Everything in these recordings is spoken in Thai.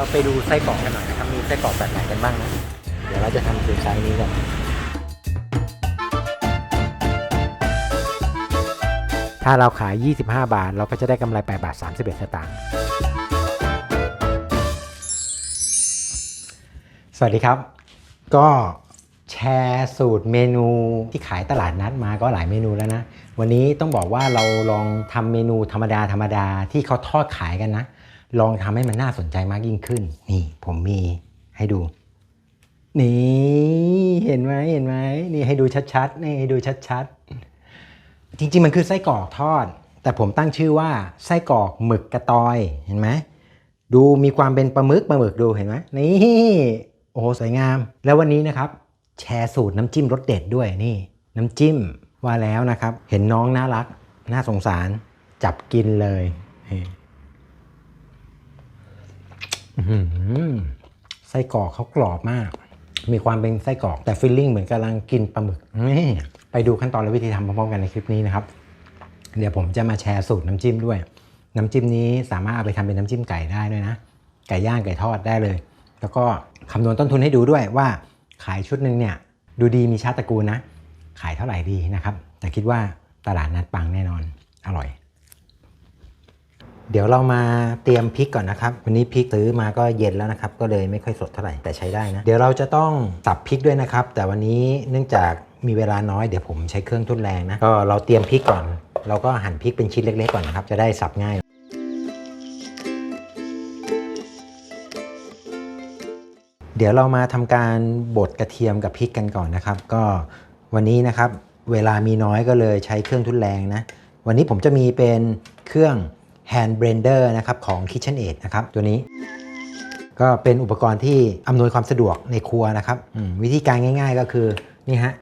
เราไปดูไส้กรอกกันหน่อยนะครับ มีไส้กรอกแบบไหนกันบ้างนะ เดี๋ยวเราจะทำดูไซส์นี้กันถ้าเราขาย 25 บาท เราก็จะได้กำไร 8 บาท 31 สตางค์ สวัสดีครับ ก็แชร์สูตรเมนูที่ขายตลาดนัดมาก็หลายเมนูแล้วนะ วันนี้ต้องบอกว่าเราลองทำเมนูธรรมดาธรรมดาที่เขาทอดขายกันนะ ลองทำให้มันน่าสนใจมากยิ่งขึ้น นี่ผมมีให้ดู นี่เห็นไหมเห็นไหมนี่ให้ดูชัดๆนี่ให้ดูชัดๆ จริงๆมันคือไส้กรอกทอด แต่ผมตั้งชื่อว่าไส้กรอกหมึกกระตอยเห็นไหมดูมีความเป็นปลาหมึกปลาหมึกดูเห็นไหมนี่โอ้โหสวยงาม แล้ววันนี้นะครับ แชร์สูตรน้ำจิ้มรสเด็ดด้วยนี่ น้ำจิ้มว่าแล้วนะครับ เห็นน้องน่ารัก น่าสงสารจับกินเลย ไส้กรอกเขากรอบมาก มีความเป็นไส้กรอกแต่ฟิลลิ่งเหมือนกำลังกินปลาหมึกไปดูขั้นตอนและวิธีทำพร้อมๆกันในคลิปนี้นะครับ เดี๋ยวผมจะมาแชร์สูตรน้ำจิ้มด้วย น้ำจิ้มนี้สามารถเอาไปทำเป็นน้ำจิ้มไก่ได้ด้วยนะ ไก่ย่างไก่ทอดได้เลย แล้วก็คำนวณต้นทุนให้ดูด้วยว่าขายชุดหนึ่งเนี่ยดูดีมีชาติตระกูลนะ ขายเท่าไหร่ดีนะครับ แต่คิดว่าตลาดนัดปังแน่นอน อร่อย เดี๋ยวเรามาเตรียมพริกก่อนนะครับ วันนี้พริกซื้อมาก็เย็นแล้วนะครับ ก็เลยไม่ค่อยสดเท่าไหร่แต่ใช้ได้นะ เดี๋ยวเราจะต้องสับพริกด้วยนะครับ แต่วันนี้เนื่องจากมีเวลาน้อยเดี๋ยวผมใช้เครื่องทุนแรงนะ ก็เราเตรียมพริกก่อน เราก็หั่นพริกเป็นชิ้นเล็กๆก่อนนะครับ จะได้สับง่าย เดี๋ยวเรามาทำการบดกระเทียมกับพริกกันก่อนนะครับ ก็วันนี้นะครับ เวลามีน้อยก็เลยใช้เครื่องทุนแรงนะ วันนี้ผมจะมีเป็นเครื่อง hand blender นะครับของ KitchenAid นะครับตัวนี้ ก็เป็นอุปกรณ์ที่อำนวยความสะดวกในครัวนะครับวิธีการง่าย ๆ ก็คือนี่ฮะ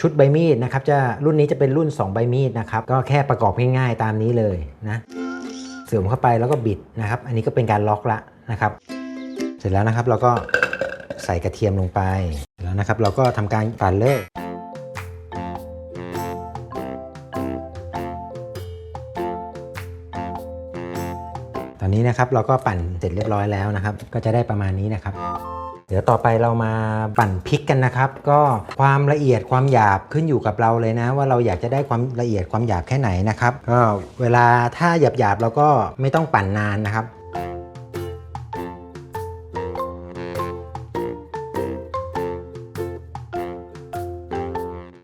ชุดใบมีดนะครับจะรุ่นนี้จะเป็นรุ่น 2 ใบมีดนะครับก็แค่ประกอบง่ายๆตามนี้เลยนะเสริมเข้าไปแล้วก็บิดนะครับ อันนี้ก็เป็นการล็อกละนะครับ เสร็จแล้วนะครับเราก็ใส่กระเทียมลงไปแล้วนะครับ เราก็ทำการปั่นเลย ตอนนี้นะครับเราก็ปั่นเสร็จเรียบร้อยแล้วนะครับ ก็จะได้ประมาณนี้นะครับ เดี๋ยวต่อไปเรามาปั่นพริกกันนะครับ ก็ความละเอียดความหยาบขึ้นอยู่กับเราเลยนะ ว่าเราอยากจะได้ความละเอียดความหยาบแค่ไหนนะครับก็เวลาถ้าหยาบหยาบเราก็ไม่ต้องปั่นนานนะครับ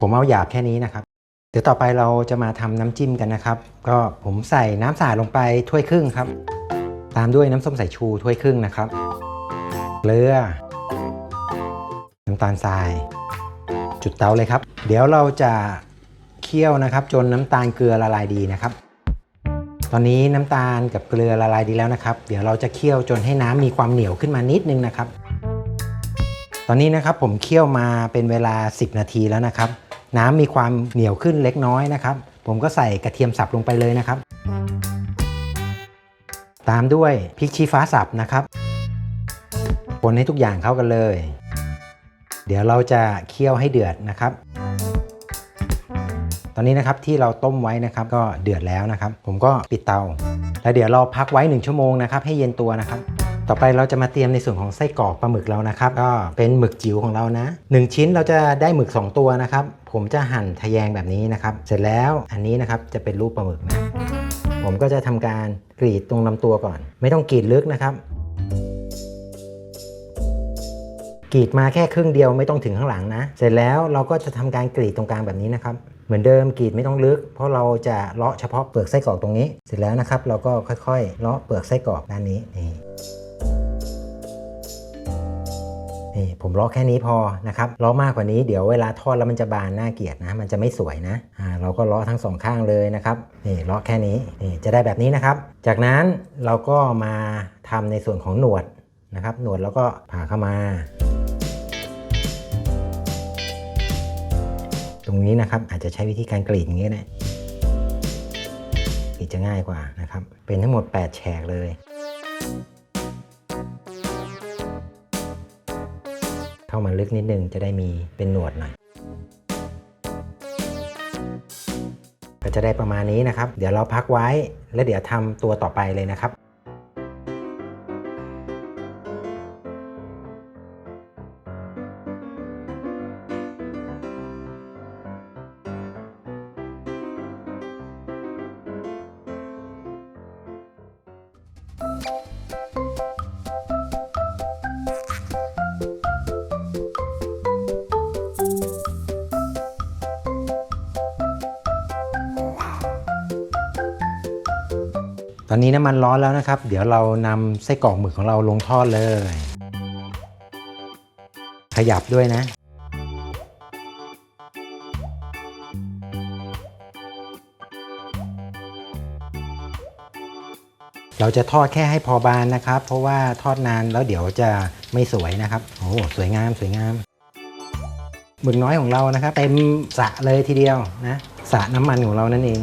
ผมเอาหยาบแค่นี้นะครับ เดี๋ยวต่อไปเราจะมาทำน้ำจิ้มกันนะครับ ก็ผมใส่น้ำสาดลงไปถ้วยครึ่งครับ ตามด้วยน้ำส้มสายชูถ้วยครึ่งนะครับ เกลือ น้ำตาลทราย จุดเตาเลยครับ เดี๋ยวเราจะเคี่ยวนะครับ จนน้ำตาลเกลือละลายดีนะครับ ตอนนี้น้ำตาลกับเกลือละลายดีแล้วนะครับ เดี๋ยวเราจะเคี่ยวจนให้น้ำมีความเหนียวขึ้นมานิดนึงนะครับ ตอนนี้นะครับผมเคี่ยวมาเป็นเวลา 10 นาทีแล้วนะครับ น้ำมีความเหนียวขึ้นเล็กน้อยนะครับ ผมก็ใส่กระเทียมสับลงไปเลยนะครับ ตามด้วยพริกชี้ฟ้าสับนะครับคนให้ทุกอย่างเข้ากันเลย เดี๋ยวเราจะเคี่ยวให้เดือดนะครับ ตอนนี้นะครับที่เราต้มไว้นะครับก็เดือดแล้วนะครับ ผมก็ปิดเตา แล้วเดี๋ยวเราพักไว้ 1 ชั่วโมงนะครับ ให้เย็นตัวนะครับ ต่อไปเราจะมาเตรียมในส่วนของไส้กรอกปลาหมึกเรานะครับ ก็เป็นหมึกจิ๋วของเรานะ 1 ชิ้นเราจะได้หมึก 2 ตัวนะครับ ผมจะหั่นทะแยงแบบนี้นะครับ เสร็จแล้วอันนี้นะครับจะเป็นรูปปลาหมึกนะ ผมก็จะทำการกรีดตรงลำตัวก่อน ไม่ต้องกรีดลึกนะครับกรีดมาแค่ครึ่งเดียวไม่ต้องถึงข้างหลังนะ เสร็จแล้วเราก็จะทำการกรีดตรงกลางแบบนี้นะครับ เหมือนเดิมกรีดไม่ต้องลึก เพราะเราจะเลาะเฉพาะเปลือกไส้กรอกตรงนี้ เสร็จแล้วนะครับ เราก็ค่อยๆเลาะเปลือกไส้กรอกด้านนี้นี่ นี่ผมลาะแค่นี้พอนะครับลาะมากกว่านี้เดี๋ยวเวลาทอดแล้วมันจะบานน่าเกลียดนะ มันจะไม่สวยนะอ่าเราก็ลาะทั้งสองข้างเลยนะครับนี่ลาะแค่นี้นี่จะได้แบบนี้นะครับ จากนั้นเราก็มาทำในส่วนของหนวดนะครับหนวดแล้วก็ผ่าเข้ามา ตรงนี้นะครับอาจจะใช้วิธีการกรีดอย่างนี้นะกรีดจะง่ายกว่านะครับ เป็นทั้งหมด 8 แฉกเลย เข้ามาลึกนิดนึงจะได้มีเป็นหนวดหน่อยก็จะได้ประมาณนี้นะครับ เดี๋ยวเราพักไว้แล้วเดี๋ยวทำตัวต่อไปเลยนะครับ อนนี้น้ำมันร้อนแล้วนะครับ เดี๋ยวเรานำไส้กรอกหมึกของเราลงทอดเลย ขยับด้วยนะ เราจะทอดแค่ให้พอบานนะครับ เพราะว่าทอดนานแล้วเดี๋ยวจะไม่สวยนะครับ โอ้สวยงามสวยงามหมึกน้อยของเรานะครับเต็มสะเลยทีเดียวนะสะน้ำมันของเรานั่นเอง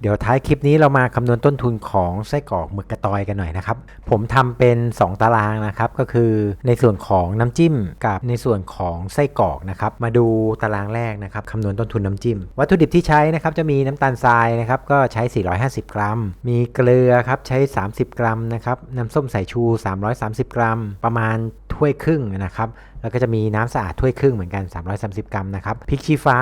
เดี๋ยวท้ายคลิปนี้เรามาคำนวณต้นทุนของไส้กรอกหมึกกระตอยกันหน่อยนะครับ ผมทำเป็น 2 ตารางนะครับ ก็คือในส่วนของน้ำจิ้มกับในส่วนของไส้กรอกนะครับ มาดูตารางแรกนะครับคำนวณต้นทุนน้ำจิ้ม วัตถุดิบที่ใช้นะครับจะมีน้ำตาลทรายนะครับก็ใช้ 450 กรัม มีเกลือครับใช้ 30 กรัมนะครับน้ำส้มสายชู 330 กรัม ประมาณถ้วยครึ่งนะครับแล้วก็จะมีน้ำสะอาดถ้วยครึ่งเหมือนกัน 330 กรัมนะครับพริกชี้ฟ้า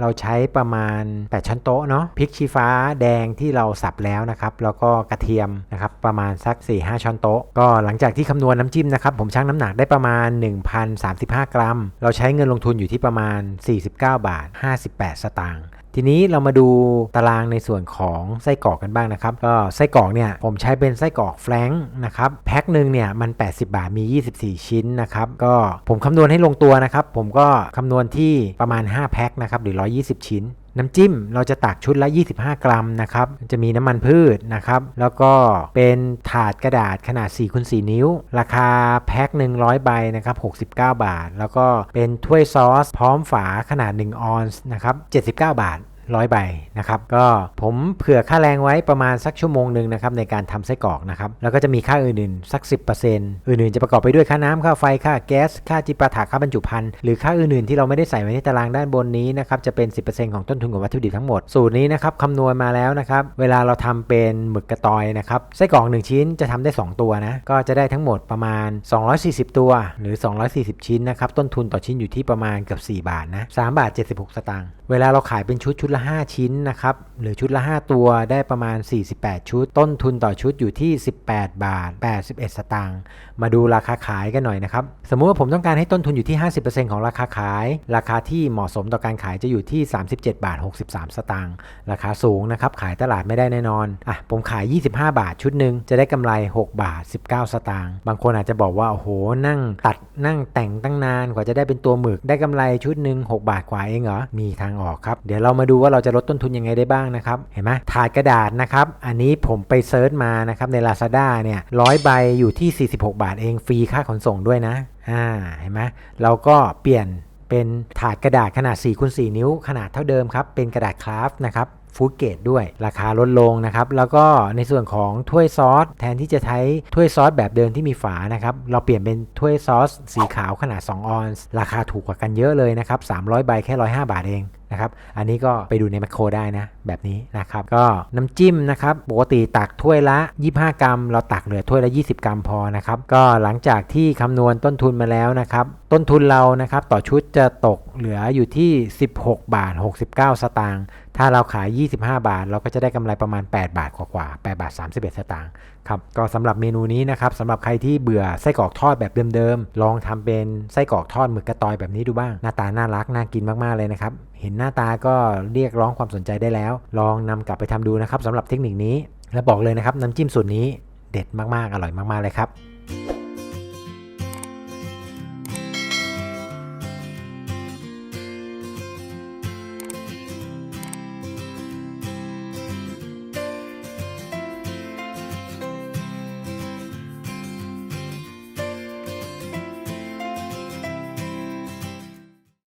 เราใช้ประมาณ 8 ช้อนโต๊ะเนาะพริกชี้ฟ้าแดงที่เราสับแล้วนะครับ แล้วก็กระเทียมนะครับประมาณสัก 4-5 ช้อนโต๊ะ ก็หลังจากที่คำนวณน้ำจิ้มนะครับ ผมชั่งน้ำหนักได้ประมาณ 1,035 กรัม เราใช้เงินลงทุนอยู่ที่ประมาณ 49 บาท 58 สตางค์ ทีนี้เรามาดูตารางในส่วนของไส้กรอกกันบ้างนะครับ ก็ไส้กรอกเนี่ยผมใช้เป็นไส้กรอกแฟรงค์นะครับแพ็คหนึ่งเนี่ยมัน 80 บาทมี 24 ชิ้นนะครับก็ผมคำนวณให้ลงตัวนะครับ ผมก็คำนวณที่ประมาณ 5 แพ็คนะครับหรือ 120 ชิ้น น้ำจิ้มเราจะตักชุดละ 25 กรัมนะครับ จะมีน้ำมันพืชนะครับ แล้วก็เป็นถาดกระดาษขนาด4คูณ4นิ้ว ราคาแพ็ค100 ใบนะครับ 69 บาท แล้วก็เป็นถ้วยซอส พร้อมฝาขนาด 1 ออนซ์นะครับ 79 บาท ร้อยใบนะครับก็ผมเผื่อค่าแรงไว้ประมาณสักชั่วโมงหนึ่งนะครับในการทำไส้กรอกนะครับแล้วก็จะมีค่าอื่นๆสัก 10%อื่นๆจะประกอบไปด้วยค่าน้ำค่าไฟค่าแก๊สค่าจิปาถะค่าบรรจุภัณฑ์หรือค่าอื่นๆที่เราไม่ได้ใส่ไว้ในตารางด้านบนนี้นะครับจะเป็น 10%ของต้นทุนของวัตถุดิบทั้งหมดสูตรนี้นะครับคำนวณมาแล้วนะครับเวลาเราทำเป็นหมึกกระตอยนะครับไส้กรอก1 ชิ้นจะทำได้ 2 ตัวนะก็จะได้ทั้งหมดประมาณ 240 ตัวหรือ 240 ชิ้นนะครับต้นทุนต่อชิ้นอยู่ที่ประมาณเกือบ4 บาทนะ3บาท76 สตางค์เวลาเราขายเป็นชุดชุดละ5 ชิ้นนะครับ หรือชุดละ 5 ตัวได้ประมาณ 48 ชุด ต้นทุนต่อชุดอยู่ที่ 18 บาท 81 สตางค์มาดูราคาขายกันหน่อยนะครับ สมมุติว่าผมต้องการให้ต้นทุนอยู่ที่ 50%ของราคาขาย ราคาที่เหมาะสมต่อการขายจะอยู่ที่ 37 บาท 63 สตางค์ราคาสูงนะครับ ขายตลาดไม่ได้แน่นอนอะผมขาย 25 บาทชุดหนึ่งจะได้กำไร 6 บาท 19 สตางค์บางคนอาจจะบอกว่าโอ้โหนั่งตัดนั่งแต่งตั้งนานกว่าจะได้เป็นตัวหมึกได้กำไรชุดหนึ่ง6บาทกว่าเองเหรอมีทางออกครับ เดี๋ยวเรามาดูว่าเราจะลดต้นทุนยังไงได้บ้างนะครับเห็นไหมถาดกระดาษนะครับอันนี้ผมไปเซิร์ชมานะครับใน Lazada เนี่ยร้อยใบอยู่ที่ 46 บาทเองฟรีค่าขนส่งด้วยนะอ่าเห็นไหมเราก็เปลี่ยนเป็นถาดกระดาษขนาด4คูณ4นิ้ว ขนาดเท่าเดิมครับ เป็นกระดาษคราฟนะครับฟูดเกรดด้วยราคาลดลงนะครับ แล้วก็ในส่วนของถ้วยซอส แทนที่จะใช้ถ้วยซอสแบบเดิมที่มีฝานะครับ เราเปลี่ยนเป็นถ้วยซอส สีขาวขนาด 2 ออนซ์ราคาถูกกว่ากันเยอะเลยนะครับ 300 ใบแค่ 105 บาทเอง นะครับ อันนี้ก็ไปดูในแมคโครได้นะ แบบนี้นะครับ ก็น้ำจิ้มนะครับ ปกติตักถ้วยละ 25 กรัม เราตักเหลือถ้วยละ 20 กรัมพอนะครับ ก็หลังจากที่คำนวณต้นทุนมาแล้วนะครับ ต้นทุนเรานะครับต่อชุดจะตกเหลืออยู่ที่ 16 บาท 69 สตางค์ ถ้าเราขาย 25 บาท เราก็จะได้กำไรประมาณ 8 บาทกว่าๆ8บาท 31 สตางค์ ครับก็สำหรับเมนูนี้นะครับสำหรับใครที่เบื่อไส้กรอกทอดแบบเดิมๆลองทำเป็นไส้กรอกทอดหมึกกระตอยแบบนี้ดูบ้าง หน้าตาน่ารักน่ากินมากๆเลยนะครับเห็นหน้าตาก็เรียกร้องความสนใจได้แล้ว ลองนำกลับไปทำดูนะครับสำหรับเทคนิคนี้ และบอกเลยนะครับน้ำจิ้มสูตรนี้เด็ดมากๆอร่อยมากๆเลยครับ